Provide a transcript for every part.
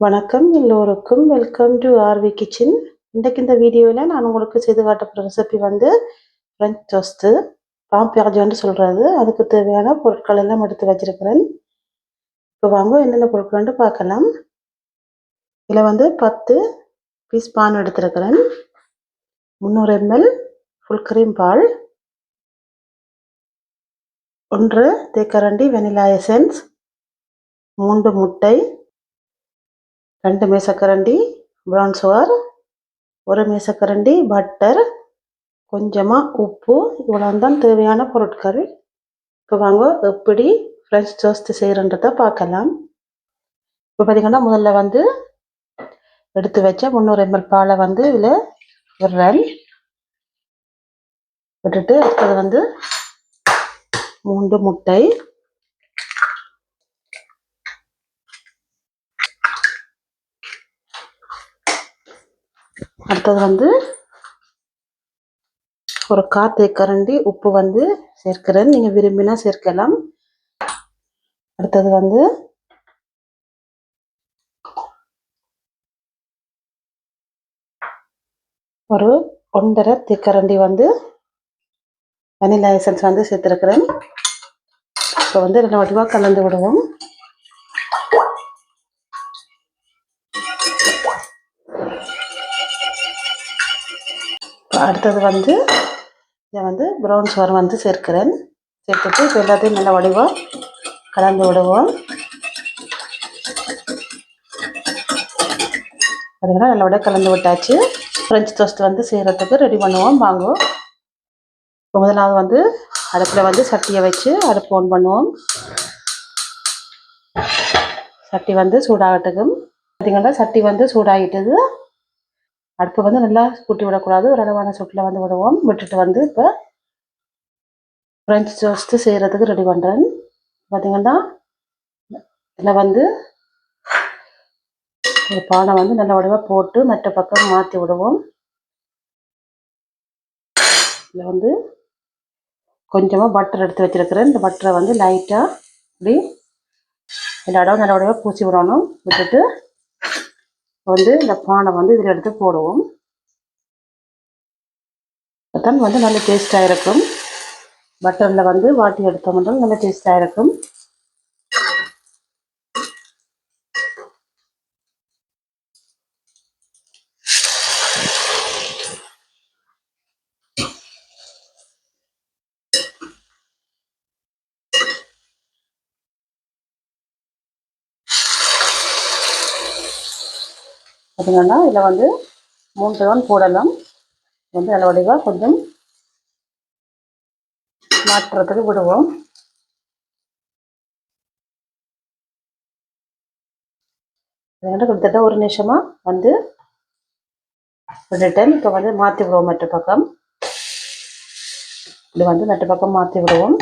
வணக்கம். எல்லோருக்கும் welcome to RV kitchen இன்றைக்கு இந்த வீடியோவில் நான் உங்களுக்கு செய்து காட்டப்படுற ரெசிபி வந்து ஃப்ரெஞ்ச் டோஸ்ட்டு பாம்பியாஜோன்னு சொல்கிறது அதுக்கு தேவையான பொருட்கள் எல்லாம் எடுத்து வச்சிருக்கிறேன். இப்போ வாங்க என்னென்ன பொருட்கள்னு பார்க்கலாம். இதில் வந்து பத்து பீஸ் பான் எடுத்துருக்கிறேன். முந்நூறு எம்எல் ஃபுல் கிரீம் பால் ஒன்று தேக்கரண்டி வெனிலா எசன்ஸ் மூன்று முட்டை. ரெண்டு மேசக்கரண்டி ப்ரௌன் சுவர் ஒரு மேசக்கரண்டி பட்டர் கொஞ்சமாக உப்பு. இவ்வளோ தான் தேவையான பொருட்கள். இப்போ வாங்க எப்படி ஃப்ரெஞ்ச் டோஸ்ட் செய்கிறன்றத பார்க்கலாம். இப்போ பார்த்திங்கன்னா முதல்ல வந்து எடுத்து வச்ச முந்நூறு எம்எல் பாலை வந்து இதில் விடுறேன் விட்டுட்டு அடுத்தது வந்து மூன்று முட்டை. அடுத்தது வந்து ஒரு காற்று கரண்டி உப்பு வந்து சேர்க்கிறேன் நீங்கள் விரும்பினா சேர்க்கலாம். அடுத்தது வந்து ஒரு ஒன்றரை தீக்கரண்டி வந்து வெனிலா எசன்ஸ் வந்து சேர்த்துருக்கிறேன். இப்போ வந்து ரெண்டு வடிவாக கலந்து விடுவோம். அடுத்தது வந்து இதை வந்து ப்ரௌன் சுவர் வந்து சேர்க்கிறேன். சேர்த்துட்டு இப்போ எல்லாத்தையும் நல்லா வடிவோம் கலந்து விடுவோம். அதுக்கெல்லாம் விட கலந்து விட்டாச்சு. ஃப்ரெஞ்ச் டோஸ்ட் வந்து செய்கிறதுக்கு ரெடி பண்ணுவோம். வாங்குவோம் இப்போ முதலாவது வந்து அடுப்பில் வந்து சட்டியை வச்சு அடுப்பு ஆன் பண்ணுவோம். சட்டி வந்து சூடாகட்டுக்கும் பார்த்திங்கன்னா சட்டி வந்து சூடாகிட்டது. அடுப்பு வந்து நல்லா கூட்டி விடக்கூடாது. ஒரு அளவான சுட்டில் வந்து விடுவோம். விட்டுட்டு வந்து இப்போ ஃப்ரெஞ்ச் டோஸ்ட்டு செய்கிறதுக்கு ரெடி பண்ணுறேன் பார்த்தீங்கன்னா இதில் வந்து ஒரு பானை வந்து நல்ல உடவாக போட்டு மற்ற பக்கம் மாற்றி விடுவோம். இதில் வந்து கொஞ்சமாக பட்டர் எடுத்து வச்சுருக்கிறேன். இந்த பட்டரை வந்து லைட்டாக இப்படி எல்லா இடம் நல்ல உடவாக பூசி விடணும். விட்டுட்டு வந்து இந்த பானை வந்து இதில் எடுத்து போடுவோம். தான் வந்து நல்ல டேஸ்ட்டாக இருக்கும். பட்டரில் வந்து வாட்டி எடுத்தோம்னா நல்ல டேஸ்ட்டாக இருக்கும். பார்த்தீங்கன்னா இதில் வந்து மூன்று தான் போடலாம். வந்து நல்ல வடிவாக கொஞ்சம் மாற்றுறதுக்கு விடுவோம். கிட்டத்தட்ட ஒரு நிமிஷமாக வந்து ரெண்டு டைம் இப்போ வந்து மாற்றி விடுவோம் மற்ற பக்கம். இது வந்து மற்ற பக்கம் மாற்றி விடுவோம்.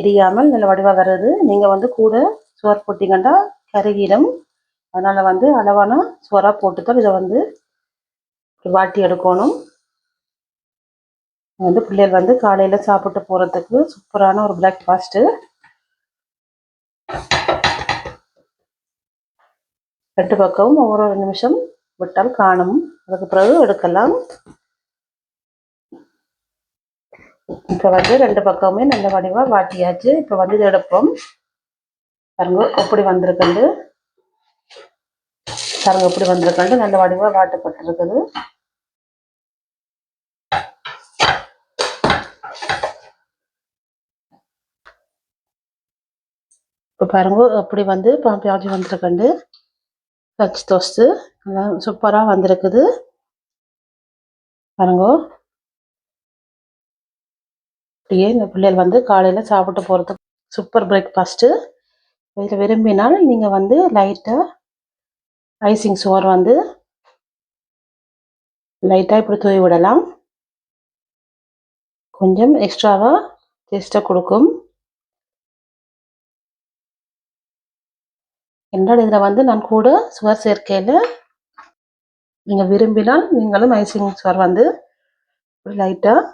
எரியாமல் நல்ல வடிவாக வர்றது. நீங்கள் வந்து கூட சுவர் போட்டிங்கன்னா கருகிடும். அதனால் வந்து அளவான சுவராக போட்டு தான் இதை வந்து வாட்டி எடுக்கணும். வந்து பிள்ளைகள் வந்து காலையில் சாப்பிட்டு போகிறதுக்கு சூப்பரான ஒரு பிரேக்ஃபாஸ்ட்டு ரெண்டு பக்கமும் ஒவ்வொரு நிமிஷம் விட்டால் காணும். அதுக்கு பிறகு எடுக்கலாம். இப்போ வந்து ரெண்டு பக்கமுமே நல்ல வடிவாக வாட்டியாச்சு. இப்போ வந்து இதை எடுப்போம் பாருங்க எப்படி வந்திருக்குண்டு பாருங்க எப்படி வந்திருக்குண்டு நல்ல வடிவாக வாட்டப்பட்டிருக்குது. இப்போ பாருங்க எப்படி வந்து பாம்பியாஜி வந்திருக்குண்டு கச் தோஸ்து. நல்லா சூப்பராக வந்திருக்குது. பாருங்க அப்படியே இந்த பிள்ளைகள் வந்து காலையில் சாப்பிட்டு போகிறதுக்கு சூப்பர் பிரேக்ஃபாஸ்ட்டு இதில் விரும்பினால் நீங்கள் வந்து லைட்டாக ஐசிங் சுவர் வந்து லைட்டாக இப்படி தூவி விடலாம். கொஞ்சம் எக்ஸ்ட்ராவாக டேஸ்ட்டாக கொடுக்கும். என்றால் இதில் வந்து நான் கூட சுவர் சேர்க்கையில் நீங்கள் விரும்பினால் நீங்களும் ஐசிங் சுவர் வந்து லைட்டாக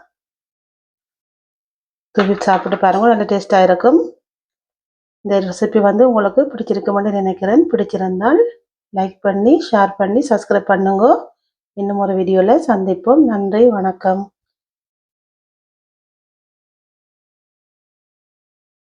தூவி சாப்பிட்டு பாருங்க. நல்ல டேஸ்ட்டாக இருக்கும். இந்த ரெசிபி வந்து உங்களுக்கு பிடிச்சிருக்குமென்னு நினைக்கிறேன். பிடிச்சிருந்தால் லைக் பண்ணி ஷேர் பண்ணி சப்ஸ்கிரைப் பண்ணுங்க. இன்னும் ஒரு வீடியோவில் சந்திப்போம். நன்றி வணக்கம்.